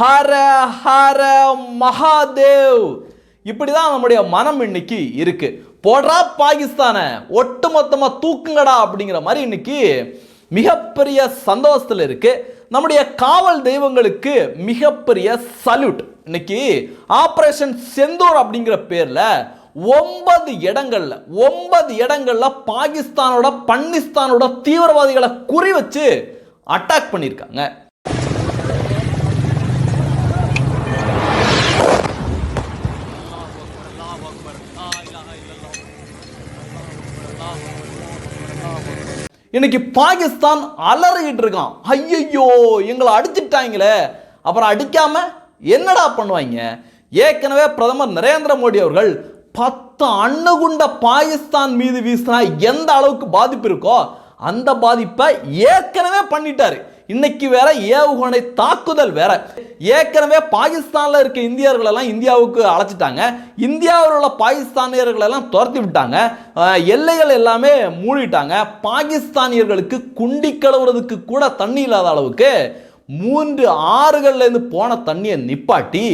ஹர ஹர மகாதேவ். இப்படிதான் நம்முடைய மனம் இன்னைக்கு இருக்கு. போடுறா பாகிஸ்தான ஒட்டுமொத்தமா தூக்குங்கடா அப்படிங்கிற மாதிரி இன்னைக்கு மிகப்பெரிய சந்தோஷத்தில் இருக்கு. நம்முடைய காவல் தெய்வங்களுக்கு மிகப்பெரிய சல்யூட் இன்னைக்கு ஆப்ரேஷன் செந்தூர் அப்படிங்கிற பேர்ல ஒன்பது இடங்கள்ல ஒன்பது இடங்கள்ல பாகிஸ்தானோட பன்னிஸ்தானோட தீவிரவாதிகளை குறி வச்சு அட்டாக் பண்ணியிருக்காங்க. இன்னைக்கு பாகிஸ்தான் அலறிக்கிட்டு இருக்கான் ஐயையோ எங்களை அடிச்சிட்டாங்களே. அப்புறம் அடிக்காம என்னடா பண்ணுவாங்க? ஏற்கனவே பிரதமர் நரேந்திர மோடி அவர்கள் பத்து அணுகுண்ட பாகிஸ்தான் மீது வீசினா எந்த அளவுக்கு பாதிப்பு இருக்கோ அந்த பாதிப்பை ஏற்கனவே பண்ணிட்டாரு. இன்னைக்கு வேற ஏவுகணை தாக்குதல் வேற. ஏற்கனவே பாகிஸ்தான்ல இருக்க இந்தியர்கள் எல்லாம் இந்தியாவுக்கு அழைச்சிட்டாங்க. இந்தியாவில் உள்ள பாகிஸ்தானியர்கள் எல்லாம் துரத்தி விட்டாங்க. எல்லைகள் எல்லாமே மூடிட்டாங்க. பாகிஸ்தானியர்களுக்கு குண்டி கழுவுறதுக்கு கூட தண்ணி இல்லாத அளவுக்கு மூன்று ஆறுகள்ல இருந்து போன தண்ணியை நிப்பாட்டி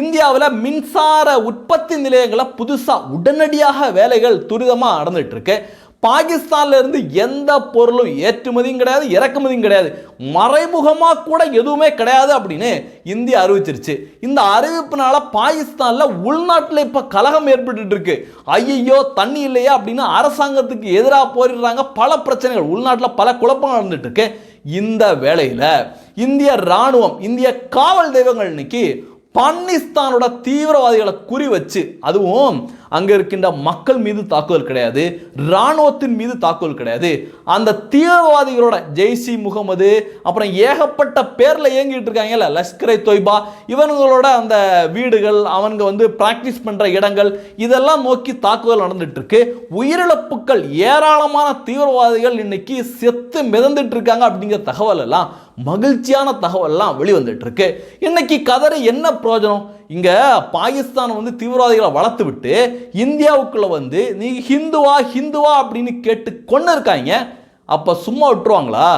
இந்தியாவில் மின்சார உற்பத்தி நிலையங்களை புதுசாக உடனடியாக வேலைகள் துரிதமாக நடந்துட்டு பாகிஸ்தான்லேருந்து எந்த பொருளும் ஏற்றுமதியும் கிடையாது இறக்குமதியும் கிடையாது. மறைமுகமாக கூட எதுவுமே கிடையாது அப்படின்னு இந்தியா அறிவிச்சிருச்சு. இந்த அறிவிப்புனால பாகிஸ்தானில் உள்நாட்டில் இப்போ கலகம் ஏற்பட்டு இருக்கு ஐயையோ தண்ணி இல்லையா அப்படின்னு அரசாங்கத்துக்கு எதிராக போரிடுறாங்க. பல பிரச்சனைகள் உள்நாட்டில் பல குழப்பங்கள் நடந்துட்டு இருக்கு இந்த வேளையில் இந்திய ராணுவம் இந்திய காவல் தெய்வங்கள் இன்னைக்கு பாகிஸ்தானோட தீவிரவாதிகளை குறி வச்சு அதுவும் அங்கே இருக்கின்ற மக்கள் மீது தாக்குதல் கிடையாது ராணுவத்தின் மீது தாக்குதல் கிடையாது. அந்த தீவிரவாதிகளோட ஜெய்சி முகமது அப்புறம் ஏகப்பட்ட பேரில் இயங்கிட்டு இருக்காங்கல்ல லஷ்கரை தொய்பா இவனுங்களோட அந்த வீடுகள் அவங்க வந்து பிராக்டிஸ் பண்ணுற இடங்கள் இதெல்லாம் நோக்கி தாக்குதல் நடந்துட்டு இருக்கு. உயிரிழப்புகள் ஏராளமான தீவிரவாதிகள் இன்னைக்கு செத்து மிதந்துட்டு இருக்காங்க அப்படிங்கிற தகவல் எல்லாம் மகிழ்ச்சியான தகவல்லாம் வெளிவந்துட்டு இருக்கு. இன்னைக்கு கதறி என்ன பிரயோஜனம்? இங்கே பாகிஸ்தான் வந்து தீவிரவாதிகளை வளர்த்து விட்டு இந்தியாவுக்குள்ளே வந்து நீ ஹிந்துவா ஹிந்துவா அப்படின்னு கேட்டு கொண்டு இருக்காங்க அப்போ சும்மா விட்டுருவாங்களா?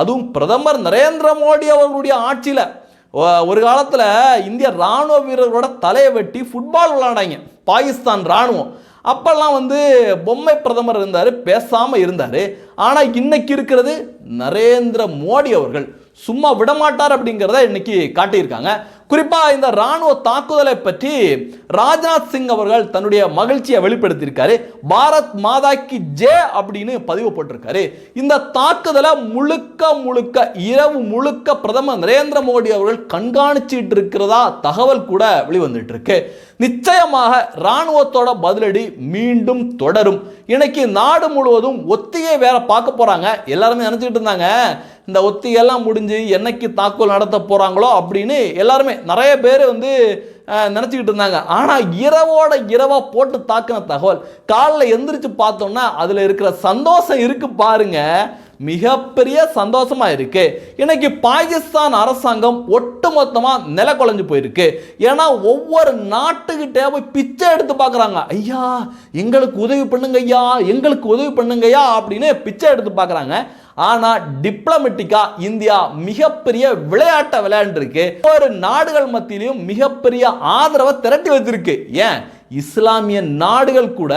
அதுவும் பிரதமர் நரேந்திர மோடி அவர்களுடைய ஆட்சியில். ஒரு காலத்தில் இந்திய ராணுவ வீரர்களோட தலையை வெட்டி ஃபுட்பால் விளையாடாங்க பாகிஸ்தான் ராணுவம். அப்போல்லாம் வந்து பொம்மை பிரதமர் இருந்தார் பேசாமல் இருந்தார். ஆனால் இன்னைக்கு இருக்கிறது நரேந்திர மோடி அவர்கள். சும்மா விடமாட்டார் அப்படிங்கிறத இன்னைக்கு காட்டியிருக்காங்க. குறிப்பாக இந்த ராணுவ தாக்குதலை பற்றி ராஜ்நாத் சிங் அவர்கள் தன்னுடைய மகிழ்ச்சியை வெளிப்படுத்தியிருக்காரு. பாரத் மாதா கி ஜே அப்படின்னு பதிவு போட்டிருக்காரு. இந்த தாக்குதலை முழுக்க முழுக்க இரவு முழுக்க பிரதமர் நரேந்திர மோடி அவர்கள் கண்காணிச்சிட்டு இருக்கிறதா தகவல் கூட வெளிவந்துட்டு இருக்கு நிச்சயமாக ராணுவத்தோட பதிலடி மீண்டும் தொடரும். இன்னைக்கு நாடு முழுவதும் ஒத்திகை வேற பார்க்க போறாங்க. எல்லாருமே நினைச்சிட்டு இருந்தாங்க இந்த ஒத்திகையெல்லாம் முடிஞ்சு என்னைக்கு தாக்குதல் நடத்த போறாங்களோ அப்படின்னு எல்லாருமே நிறைய பேர் வந்து நினச்சிக்கிட்டு இருந்தாங்க. ஆனால் இரவோட இரவா போட்டு தாக்கின தகவல் காலில் எந்திரிச்சு பார்த்தோம்னா அதில் இருக்கிற சந்தோஷம் இருக்கு பாருங்க. மிகப்பெரிய சந்தோஷமா இருக்கு. இன்னைக்கு பாகிஸ்தான் அரசாங்கம் ஒட்டுமொத்தமாக நில குலைஞ்சு போயிருக்கு. ஏன்னா ஒவ்வொரு நாட்டுக்கிட்டே போய் பிச்சை எடுத்து பார்க்குறாங்க ஐயா எங்களுக்கு உதவி பண்ணுங்க ஐயா எங்களுக்கு உதவி பண்ணுங்கய்யா அப்படின்னு பிச்சை எடுத்து பார்க்குறாங்க ஆனால் டிப்ளமெட்டிக்கா இந்தியா மிகப்பெரிய விளையாட்டை விளையாண்டுருக்கு. ஒவ்வொரு நாடுகள் மத்தியிலையும் மிகப்பெரிய ஆதரவை திரட்டி வச்சிருக்கு. ஏன்? இஸ்லாமிய நாடுகள் கூட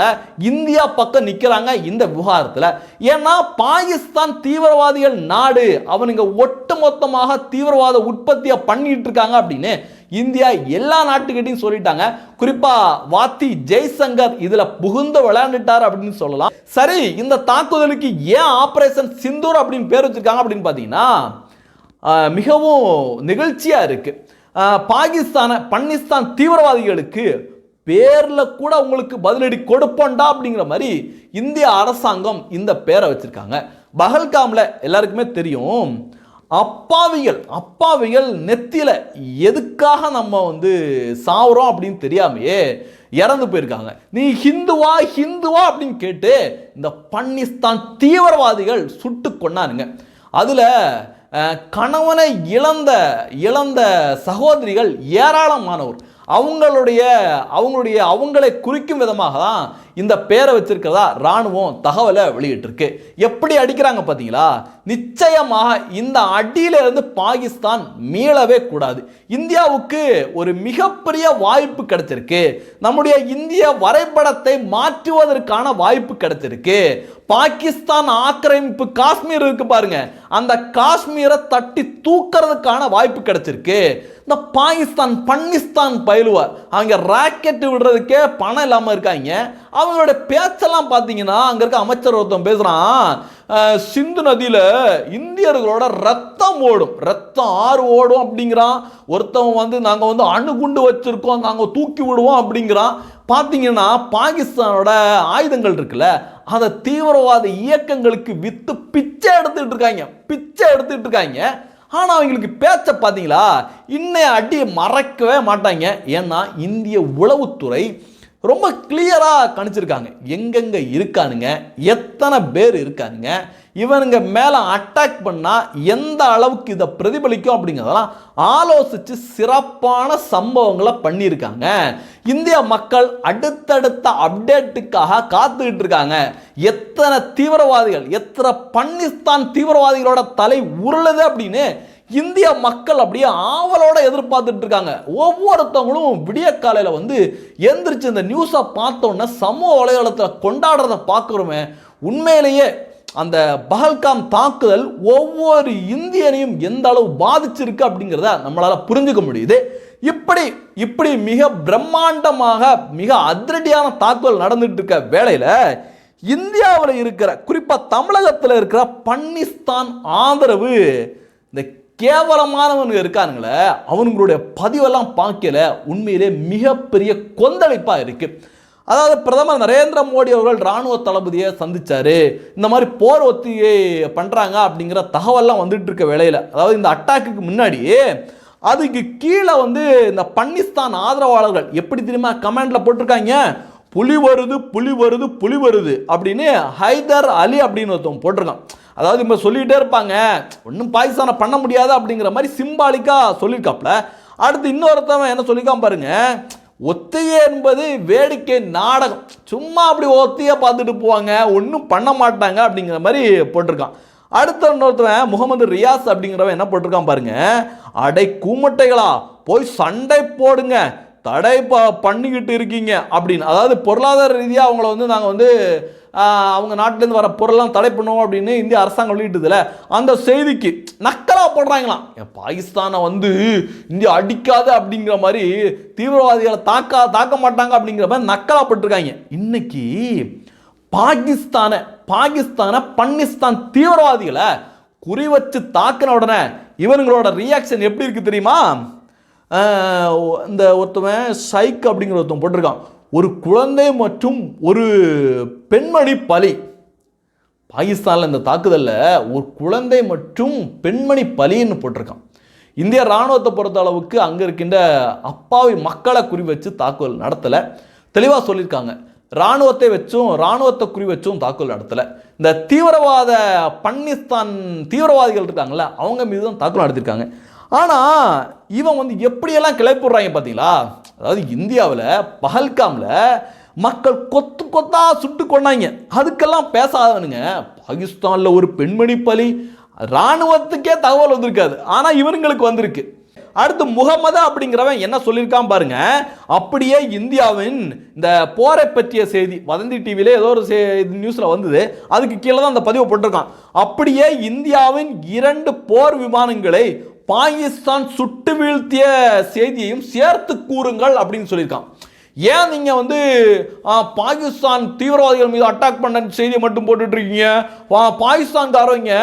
இந்தியா பக்கம் நிற்கிறாங்க இந்த விவகாரத்தில். ஏன்னா பாகிஸ்தான் தீவிரவாதிகள் நாடு. அவனுங்க ஒட்டுமொத்தமாக தீவிரவாத உற்பத்தியை பண்ணிட்டு இருக்காங்க அப்படின்னு இந்தியா எல்லா நாட்டுக்கிட்டையும் சொல்லிட்டாங்க. குறிப்பா வாத்தி ஜெய்சங்கர் இதுல புகுந்து விளையாண்டுட்டார் அப்படின்னு சொல்லலாம். சரி இந்த தாக்குதலுக்கு ஏன் ஆபரேஷன் சிந்தூர் அப்படின்னு பேர் வச்சிருக்காங்க அப்படின்னு பார்த்தீங்கன்னா மிகவும் நிகழ்ச்சியா இருக்கு. பாகிஸ்தான பன்னிஸ்தான் தீவிரவாதிகளுக்கு பேரில் கூட உங்களுக்கு பதிலடி கொடுப்போண்டா அப்படிங்கிற மாதிரி இந்திய அரசாங்கம் இந்த பேரை வச்சுருக்காங்க. பகல்காமில் எல்லாருக்குமே தெரியும் அப்பாவிகள் அப்பாவிகள் நெத்தியில் எதுக்காக நம்ம வந்து சாவுறோம் அப்படின்னு தெரியாமையே இறந்து போயிருக்காங்க. நீ ஹிந்துவா ஹிந்துவா அப்படின்னு கேட்டு இந்த பன்னிஸ்தான் தீவிரவாதிகள் சுட்டு கொண்டானுங்க அதில் கணவனை இழந்த இழந்த சகோதரிகள் ஏராளமானவர் அவங்களுடைய அவங்களுடைய அவங்களை குறிக்கும் விதமாக தான் இந்த பேரை வச்சிருக்கிறதா ராணுவம் தகவலை வெளியிட்டிருக்கு. எப்படி அடிக்கிறாங்க பார்த்தீங்களா? நிச்சயமாக இந்த அடியில இருந்து பாகிஸ்தான் மீளவே கூடாது. இந்தியாவுக்கு ஒரு மிகப்பெரிய வாய்ப்பு கிடைச்சிருக்கு நம்முடைய இந்திய வரைபடத்தை மாற்றுவதற்கான வாய்ப்பு கிடைச்சிருக்கு பாகிஸ்தான் ஆக்கிரமிப்பு காஷ்மீர் இருக்கு பாருங்க. அந்த காஷ்மீரை தட்டி தூக்கிறதுக்கான வாய்ப்பு கிடைச்சிருக்கு இந்த பாகிஸ்தான் பன்னிஸ்தான் பயிலுவார். அவங்க ராக்கெட் விடுறதுக்கே பணம் இல்லாமல் இருக்காங்க. அவங்களோட பேச்செல்லாம் பார்த்தீங்கன்னா அங்கே இருக்க அமைச்சர் ஒருத்தன் பேசுகிறான் சிந்து நதியில் இந்தியர்களோட ரத்தம் ஓடும். ரத்தம் ஆறு ஓடும் அப்படிங்கிறான். ஒருத்தவன் வந்து நாங்கள் வந்து அணுகுண்டு வச்சுருக்கோம் நாங்கள் தூக்கி விடுவோம் அப்படிங்கிறான். பார்த்தீங்கன்னா பாகிஸ்தானோட ஆயுதங்கள் இருக்குல்ல அதை தீவிரவாத இயக்கங்களுக்கு விற்று பிச்சை எடுத்துகிட்டு இருக்காங்க. பிச்சை எடுத்துகிட்டு இருக்காங்க. ஆனால் அவங்களுக்கு பேச்ச பார்த்தீங்களா இன்னைய அடியை மறக்கவே மாட்டாங்க. ஏன்னா இந்திய உளவுத்துறை ரொம்ப கிளியராக கணிச்சிருக்காங்க. எங்கெங்கே இருக்கானுங்க? எத்தனை பேர் இருக்கானுங்க? இவனுங்க மேலே அட்டாக் பண்ணால் எந்த அளவுக்கு இதை பிரதிபலிக்கும் அப்படிங்கிறதெல்லாம் ஆலோசித்து சிறப்பான சம்பவங்களை பண்ணியிருக்காங்க. இந்திய மக்கள் அடுத்தடுத்த அப்டேட்டுக்காக காத்துக்கிட்டு இருக்காங்க எத்தனை தீவிரவாதிகள் எத்தனை பன்னிஸ்தான் தீவிரவாதிகளோட தலை உருளுது அப்படின்னு இந்திய மக்கள் அப்படியே ஆவலோட எதிர்பார்த்துட்டு இருக்காங்க. ஒவ்வொருத்தவங்களும் விடிய காலையில் வந்து எந்திரிச்சு இந்த நியூஸை பார்த்தோன்னே சமூக வலைதளத்தில் கொண்டாடுறத பார்க்குறோமே உண்மையிலேயே அந்த பஹல்காம் தாக்குதல் ஒவ்வொரு இந்தியனையும் எந்த அளவு பாதிச்சிருக்கு அப்படிங்கிறத நம்மளால் புரிஞ்சுக்க முடியுது. இப்படி இப்படி மிக பிரம்மாண்டமாக மிக அதிரடியான தாக்குதல் நடந்துட்டு இருக்க வேளையில் இந்தியாவில் இருக்கிற குறிப்பாக தமிழகத்தில் இருக்கிற பன்னிஸ்தான் ஆதரவு இந்த கேவலமானவனுங்க இருக்கானுங்களே அவனுங்களுடைய பதிவெல்லாம் பார்க்கல உண்மையிலே மிகப்பெரிய கொந்தளிப்பாக இருக்குது அதாவது பிரதமர் நரேந்திர மோடி அவர்கள் ராணுவ தளபதியை சந்தித்தார் இந்த மாதிரி போர் ஒத்திகை பண்ணுறாங்க அப்படிங்கிற தகவல்லாம் வந்துட்டு இருக்க வேலையில் அதாவது இந்த அட்டாக்குக்கு முன்னாடி அதுக்கு கீழே வந்து இந்த பன்னிஸ்தான் ஆதரவாளர்கள் எப்படி தெரியுமா கமெண்ட்ல போட்டிருக்காங்க? புலி வருது புலி வருது புலி வருது அப்படின்னு ஹைதர் அலி அப்படின்னு ஒருத்தவங்க போட்டிருக்கான். அதாவது இப்போ சொல்லிகிட்டே இருப்பாங்க ஒன்றும் பாகிஸ்தானை பண்ண முடியாது அப்படிங்கிற மாதிரி சிம்பாலிக்காக சொல்லியிருக்காப்புல. அடுத்து இன்னொருத்தவன் என்ன சொல்லியிருக்கான் பாருங்கள் ஒத்தையே என்பது வேடிக்கை நாடகம். சும்மா அப்படி ஒத்தியை பார்த்துட்டு போவாங்க ஒன்றும் பண்ண மாட்டாங்க அப்படிங்கிற மாதிரி போட்டிருக்கான். அடுத்த இன்னொருத்தவன் முகமது ரியாஸ் அப்படிங்கிறவன் என்ன போட்டிருக்கான் பாருங்க அடை கூமட்டைகளா போய் சண்டை போடுங்க தடை ப பண்ணிக்கிட்டு இருக்கீங்க அப்படின்னு. அதாவது பொருளாதார ரீதியாக அவங்கள வந்து நாங்கள் வந்து அவங்க நாட்டிலேருந்து வர பொருள்லாம் தடை பண்ணுவோம் அப்படின்னு இந்திய அரசாங்கம் வெளியிட்டதுல. அந்த செய்திக்கு நக்கலாக போடுறாங்களாம். பாகிஸ்தானை வந்து இந்தியா அடிக்காது அப்படிங்கிற மாதிரி தீவிரவாதிகளை தாக்கா தாக்க மாட்டாங்க அப்படிங்கிற மாதிரி நக்கலா போட்டிருக்காங்க. இன்னைக்கு பாகிஸ்தானை பாகிஸ்தானை பன்னிஸ்தான் தீவிரவாதிகளை குறி வச்சு தாக்கின உடனே இவங்களோட ரியாக்ஷன் எப்படி இருக்கு தெரியுமா? இந்த ஒருத்தவன் சைக் அப்படிங்கிற ஒருத்தன் போட்டிருக்கான். ஒரு குழந்தை மற்றும் ஒரு பெண்மணி பலி. பாகிஸ்தானில் இந்த தாக்குதலில் ஒரு குழந்தை மற்றும் பெண்மணி பலின்னு போட்டிருக்கான். இந்திய இராணுவத்தை பொறுத்த அளவுக்கு அங்கே இருக்கின்ற அப்பாவி மக்களை குறி வச்சு தாக்குதல் நடத்தலை. தெளிவாக சொல்லியிருக்காங்க. இராணுவத்தை வச்சும் இராணுவத்தை குறி வச்சும் தாக்குதல் நடத்தலை. இந்த தீவிரவாத பன்னிஸ்தான் தீவிரவாதிகள் இருக்காங்களே அவங்க மீது தான் தாக்குதல் நடத்திருக்காங்க ஆனால் இவன் வந்து எப்படியெல்லாம் கிளப்பிடுறாங்க பார்த்தீங்களா அதாவது இந்தியாவில் பஹல்காமில் மக்கள் கொத்து கொத்தா சுட்டு கொண்டாங்க அதுக்கெல்லாம் பேசாதவனுங்க பாகிஸ்தானில் ஒரு பெண்மணி பலி இராணுவத்துக்கே தகவல் வந்திருக்காது. ஆனால் இவனுங்களுக்கு வந்திருக்கு. அடுத்து முகமது அப்படிங்கிறவன் என்ன சொல்லியிருக்கான் பாருங்க. அப்படியே இந்தியாவின் இந்த போரை பற்றிய செய்தி வதந்தி டிவியிலே ஏதோ ஒரு நியூஸில் வந்தது. அதுக்கு கீழே தான் அந்த பதிவை போட்டிருக்கான். அப்படியே இந்தியாவின் இரண்டு போர் விமானங்களை பாகிஸ்தான் சுட்டு வீழ்த்திய செய்தியையும் சேர்த்து கூறுங்கள் அப்படின்னு சொல்லியிருக்கான். ஏன் நீங்கள் வந்து பாகிஸ்தான் தீவிரவாதிகள் மீது அட்டாக் பண்ண செய்தியை மட்டும் போட்டுட்ருக்கீங்க? பாகிஸ்தான்காரவங்க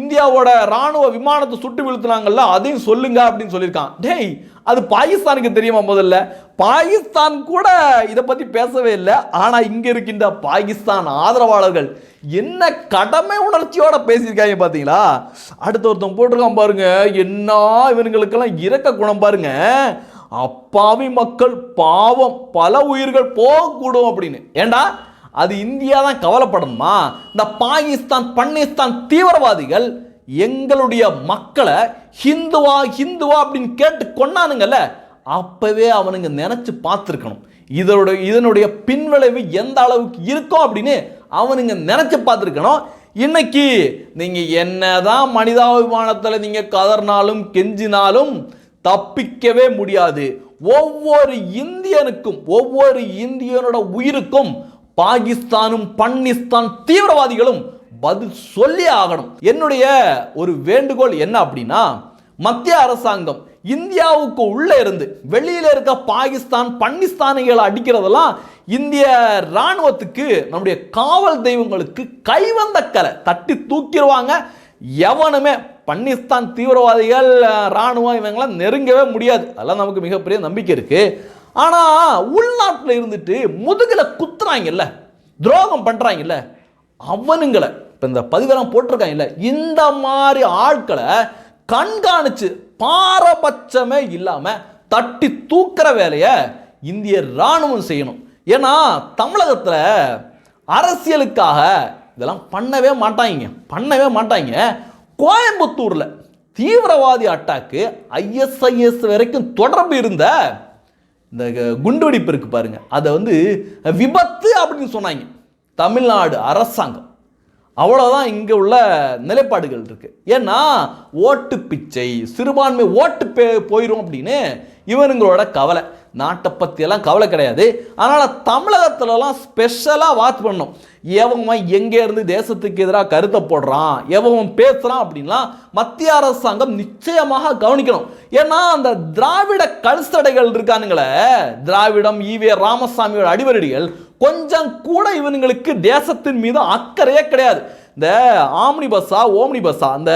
இந்தியாவோட ராணுவ விமானத்தை சுட்டு வீழ்த்தினாங்கல்ல அதையும் சொல்லுங்க அப்படின்னு சொல்லியிருக்கான். டேய் அது பாகிஸ்தானுக்கு தெரியுமா முதல்ல? பாகிஸ்தான் கூட இதை பற்றி பேசவே இல்லை. ஆனால் இங்கே இருக்கின்ற பாகிஸ்தான் ஆதரவாளர்கள் என்ன கடமை உணர்ச்சியோட பேசியிருக்காங்க பார்த்தீங்களா அடுத்த ஒருத்தன் போட்டிருக்கான் பாருங்க. என்ன இவனுங்களுக்கெல்லாம் இறக்க குணம் பாருங்க. அப்பாவி மக்கள் பாவம் பல உயிர்கள் போகக்கூடும் அப்படின்னு. ஏண்டா? அது இந்தியா தான் கவலைப்படணுமா? இந்த பாகிஸ்தான் பன்னிஸ்தான் தீவிரவாதிகள் எங்களுடைய மக்களை ஹிந்துவா ஹிந்துவா அப்படின்னு கேட்டு கொண்டானுங்கல்ல அப்பவே அவனுங்க நினைச்சு பார்த்துருக்கணும். இதனுடைய இதனுடைய பின்விளைவு எந்த அளவுக்கு இருக்கும் அப்படின்னு அவனுங்க நினைச்சு பார்த்துருக்கணும். இன்னைக்கு நீங்கள் என்னதான் மனிதாபிமானத்தில் நீங்கள் கதர்னாலும் கெஞ்சினாலும் தப்பிக்கவே முடியாது. ஒவ்வொரு இந்தியனுக்கும் ஒவ்வொரு இந்தியனோட உயிருக்கும் பாகிஸ்தானும் பன்னிஸ்தான் தீவிரவாதிகளும் பதில் சொல்லி ஆகணும். என்னுடைய ஒரு வேண்டுகோள் என்ன அப்படின்னா மத்திய அரசாங்கம் இந்தியாவுக்கு உள்ளே இருந்து வெளியில் இருக்க பாகிஸ்தான் பன்னிஸ்தானிகளை அடிக்கிறதெல்லாம் இந்திய ராணுவத்துக்கு நம்முடைய காவல் தெய்வங்களுக்கு கைவந்த கலை. தட்டி தூக்கிடுவாங்க. எவனுமே பன்னிஸ்தான் தீவிரவாதிகள் ராணுவம் இவங்கெல்லாம் நெருங்கவே முடியாது. அதெல்லாம் நமக்கு மிகப்பெரிய நம்பிக்கை இருக்குது ஆனால் உள்நாட்டில் இருந்துட்டு முதுகில் குத்துறாங்கல்ல துரோகம் பண்ணுறாங்கல்ல அவனுங்களை இப்போ இந்த பதிவெல்லாம் போட்டிருக்காங்கல்ல இந்த மாதிரி ஆட்களை கண்காணிச்சு பாரபட்சமே இல்லாமல் தட்டி தூக்கிற வேலையை இந்திய ராணுவம் செய்யணும். ஏன்னா தமிழகத்தில் அரசியலுக்காக இதெல்லாம் பண்ணவே மாட்டாங்க. பண்ணவே மாட்டாங்க. கோயம்புத்தூரில் தீவிரவாதி அட்டாக்கு ஐஎஸ்ஐஎஸ் வரைக்கும் தொடர்பு இருந்த இந்த குண்டுவெடிப்பு இருக்கு பாருங்க. அதை வந்து விபத்து அப்படின்னு சொன்னாங்க. தமிழ்நாடு அரசாங்கம். அவ்வளோதான் இங்கே உள்ள நிலைப்பாடுகள் இருக்கு. ஏன்னா ஓட்டு பிச்சை சிறுபான்மை ஓட்டு பே போயிடும் அப்படின்னு இவனுங்களோட கவலை. நாட்டை பற்றியெல்லாம் கவலை கிடையாது. அதனால் தமிழகத்துலலாம் ஸ்பெஷலாக வாட்ச் பண்ணணும். எவன் எங்கேருந்து தேசத்துக்கு எதிராக கருத்தை போடுறான் எவன் பேசுகிறான் அப்படின்லாம் மத்திய அரசாங்கம் நிச்சயமாக கவனிக்கணும். ஏன்னா அந்த திராவிட கல்சடைகள் இருக்கானுங்களே திராவிடம் ஈவே ராமசாமியோட அடிவரடிகள் கொஞ்சம் கூட இவனுங்களுக்கு தேசத்தின் மீது அக்கறையே கிடையாது. இந்த ஆம்னி பஸ்ஸா ஓம்னி பஸ்ஸா அந்த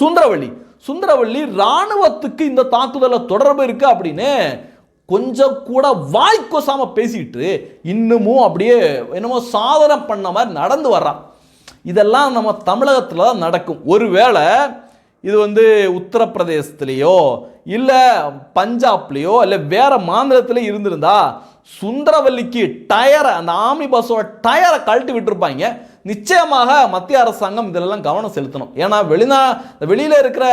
சுந்தரவள்ளி சுந்தரவள்ளி ராணுவத்துக்கு இந்த தாக்குதலில் தொடர்பு இருக்குது அப்படின்னு கொஞ்சம் கூட வாய்க்கொசாம பேசிட்டு இன்னமும் அப்படியே என்னமோ சாதனை பண்ண மாதிரி நடந்து வர்றான். இதெல்லாம் நம்ம தமிழகத்தில் தான் நடக்கும். ஒருவேளை இது வந்து உத்தரப்பிரதேசத்துலேயோ இல்லை பஞ்சாப்லேயோ இல்லை வேற மாநிலத்தில் இருந்திருந்தா சுந்தரவல்லிக்கு டயரை அந்த ஆமி பஸ்ஸோட டயரை கழட்டி விட்டுருப்பாங்க. நிச்சயமாக மத்திய அரசாங்கம் இதிலெல்லாம் கவனம் செலுத்தணும். ஏன்னா வெளிநா வெளியில் இருக்கிற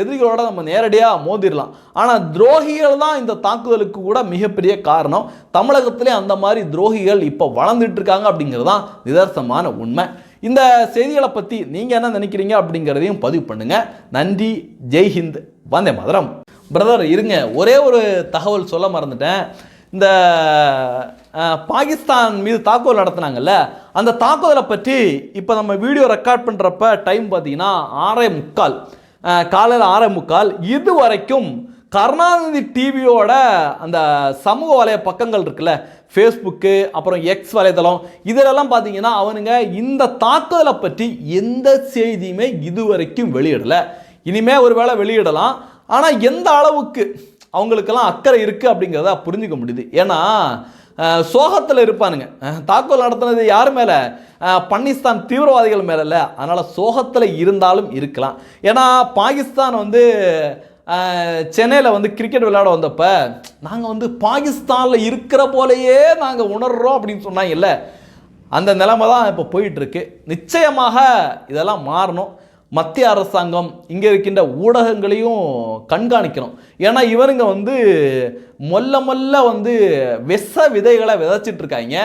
எதிரிகளோட நம்ம நேரடியாக மோதிடலாம் ஆனால் துரோகிகள் தான் இந்த தாக்குதலுக்கு கூட மிகப்பெரிய காரணம். தமிழகத்திலே அந்த மாதிரி துரோகிகள் இப்போ வளர்ந்துட்டு இருக்காங்க அப்படிங்கிறது தான் நிதர்சனமான உண்மை. இந்த செய்திகளை பற்றி நீங்கள் என்ன நினைக்கிறீங்க அப்படிங்கிறதையும் பதிவு பண்ணுங்கள் நன்றி ஜெய்ஹிந்த் வந்தே மதுரம். பிரதர் இருங்க. ஒரே ஒரு தகவல் சொல்ல மறந்துட்டேன். இந்த பாகிஸ்தான் மீது தாக்குதல் நடத்துனாங்கல்ல அந்த தாக்குதலை பற்றி இப்போ நம்ம வீடியோ ரெக்கார்ட் பண்ணுறப்ப டைம் பார்த்தீங்கன்னா ஆறே முக்கால். காலையில் ஆறே முக்கால். இது வரைக்கும் கருணாநிதி டிவியோட அந்த சமூக வலைய பக்கங்கள் இருக்குல்ல ஃபேஸ்புக்கு அப்புறம் எக்ஸ் வலைதளம் இதிலெல்லாம் பார்த்தீங்கன்னா அவனுங்க இந்த தாக்குதலை பற்றி எந்த செய்தியுமே இதுவரைக்கும் வெளியிடலை. இனிமே ஒருவேளை வெளியிடலாம். ஆனால் எந்த அளவுக்கு அவங்களுக்கெல்லாம் அக்கறை இருக்குது அப்படிங்கிறத புரிஞ்சுக்க முடியுது. ஏன்னா சோகத்தில் இருப்பானுங்க. தாக்குதல் நடத்துனது யார் மேலே? பன்னிஸ்தான் தீவிரவாதிகள் மேலே இல்லை. அதனால் சோகத்தில் இருந்தாலும் இருக்கலாம். ஏன்னா பாகிஸ்தான் வந்து சென்னையில் வந்து கிரிக்கெட் விளையாட வந்தப்போ நாங்கள் வந்து பாகிஸ்தானில் இருக்கிற போலேயே நாங்கள் உணர்றோம் அப்படின்னு சொன்னாங்கல்ல அந்த நிலைமை தான் இப்போ போயிட்டுருக்கு நிச்சயமாக இதெல்லாம் மாறணும். மத்திய அரசாங்கம் இங்கே இருக்கின்ற ஊடகங்களையும் கண்காணிக்கணும். ஏன்னா இவனுங்க வந்து மொல்ல மொல்ல வந்து விஷ விதைகளை விதைச்சிட்டு இருக்காங்க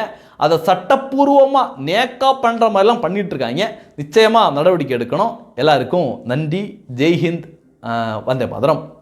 அதை சட்டப்பூர்வமாக நேக்கா பண்ணுற மாதிரிலாம் பண்ணிட்டு இருக்காங்க நிச்சயமாக நடவடிக்கை எடுக்கணும். எல்லாருக்கும் நன்றி. ஜெய்ஹிந்த் வந்தே மதுரம்.